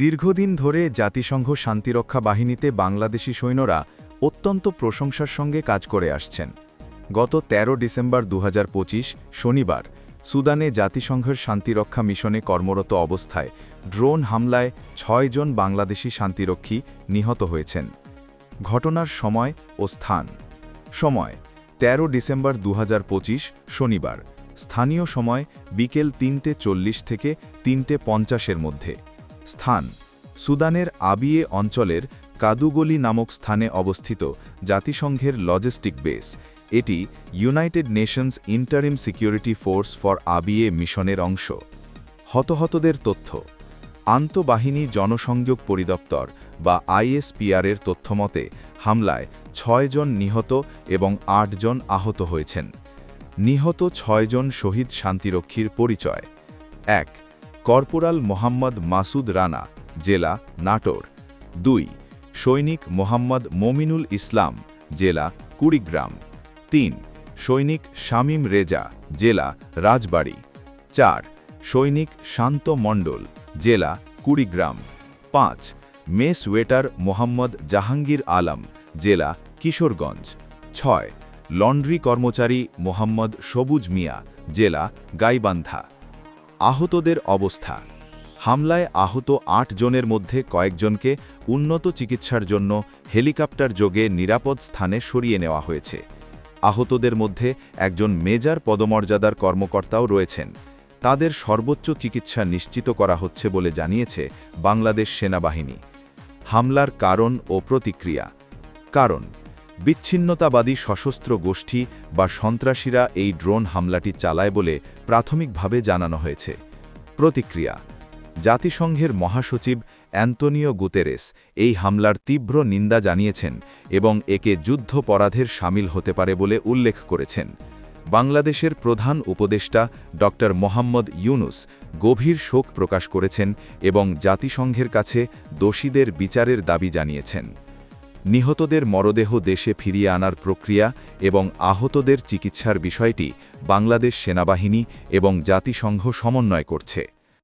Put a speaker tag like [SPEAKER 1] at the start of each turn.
[SPEAKER 1] দীর্ঘদিন ধরে জাতিসংঘ শান্তিরক্ষা বাহিনীতে বাংলাদেশি সৈন্যরা অত্যন্ত প্রশংসার সঙ্গে কাজ করে আসছেন। গত ১৩ ডিসেম্বর দু হাজার পঁচিশ, শনিবার, সুদানে জাতিসংঘের শান্তিরক্ষা মিশনে কর্মরত অবস্থায় ড্রোন হামলায় ছয়জন বাংলাদেশি শান্তিরক্ষী নিহত হয়েছেন। ঘটনার সময় ও স্থান। সময় ১৩ ডিসেম্বর দু হাজার পঁচিশ, শনিবার। স্থানীয় সময়, বিকেল তিনটে চল্লিশ থেকে তিনটে পঞ্চাশের মধ্যে। স্থান, সুদানের আবিয়ে অঞ্চলের কাদুগলি নামক স্থানে অবস্থিত জাতিসংঘের লজিস্টিক বেস। এটি United Nations interim security force for Abyei মিশনের অংশ। হতহতদের তথ্য, আন্তঃবাহিনী জনসংযোগ পরিদপ্তর বা আইএসপিআরের তথ্যমতে হামলায় ছয়জন নিহত এবং আটজন আহত হয়েছেন। নিহত ছয়জন শহীদ শান্তিরক্ষীর পরিচয়। এক কর্পোরাল মোহাম্মদ মাসুদ রানা, জেলা, নাটোর। দুই, সৈনিক মোহাম্মদ মমিনুল ইসলাম, জেলা, কুড়িগ্রাম। তিন, সৈনিক শামীম রেজা, জেলা, রাজবাড়ী। চার, সৈনিক শান্ত মণ্ডল, জেলা, কুড়িগ্রাম। পাঁচ, মেস ওয়েটার মোহাম্মদ জাহাঙ্গীর আলম, জেলা, কিশোরগঞ্জ। ছয়, লন্ড্রি কর্মচারী মোহাম্মদ সবুজ মিয়া, জেলা, গাইবান্ধা। আহতদের অবস্থা। হামলায় আহত আট জনের মধ্যে কয়েকজনকে উন্নত চিকিৎসার জন্য হেলিকপ্টার যোগে নিরাপদ স্থানে সরিয়ে নেওয়া হয়েছে। আহতদের মধ্যে একজন মেজার পদমর্যাদার কর্মকর্তাও রয়েছেন। তাদের সর্বোচ্চ চিকিৎসা নিশ্চিত করা হচ্ছে বলে জানিয়েছে বাংলাদেশ সেনাবাহিনী। হামলার কারণ ও প্রতিক্রিয়া। কারণ বিচ্ছিন্নতাবাদী সশস্ত্র গোষ্ঠী বা সন্ত্রাসীরা এই ড্রোন হামলাটি চালায় বলে প্রাথমিকভাবে জানানো হয়েছে। প্রতিক্রিয়া, জাতিসংঘের মহাসচিব অ্যান্তনিও গুতেরেস এই হামলার তীব্র নিন্দা জানিয়েছেন এবং একে যুদ্ধপরাধের সামিল হতে পারে বলে উল্লেখ করেছেন। বাংলাদেশের প্রধান উপদেষ্টা ড মোহাম্মদ ইউনুস গভীর শোক প্রকাশ করেছেন এবং জাতিসংঘের কাছে দোষীদের বিচারের দাবি জানিয়েছেন। নিহতদের মরদেহ দেশে ফিরিয়ে আনার প্রক্রিয়া এবং আহতদের চিকিৎসার বিষয়টি বাংলাদেশ সেনাবাহিনী এবং জাতিসংঘ সমন্বয় করছে।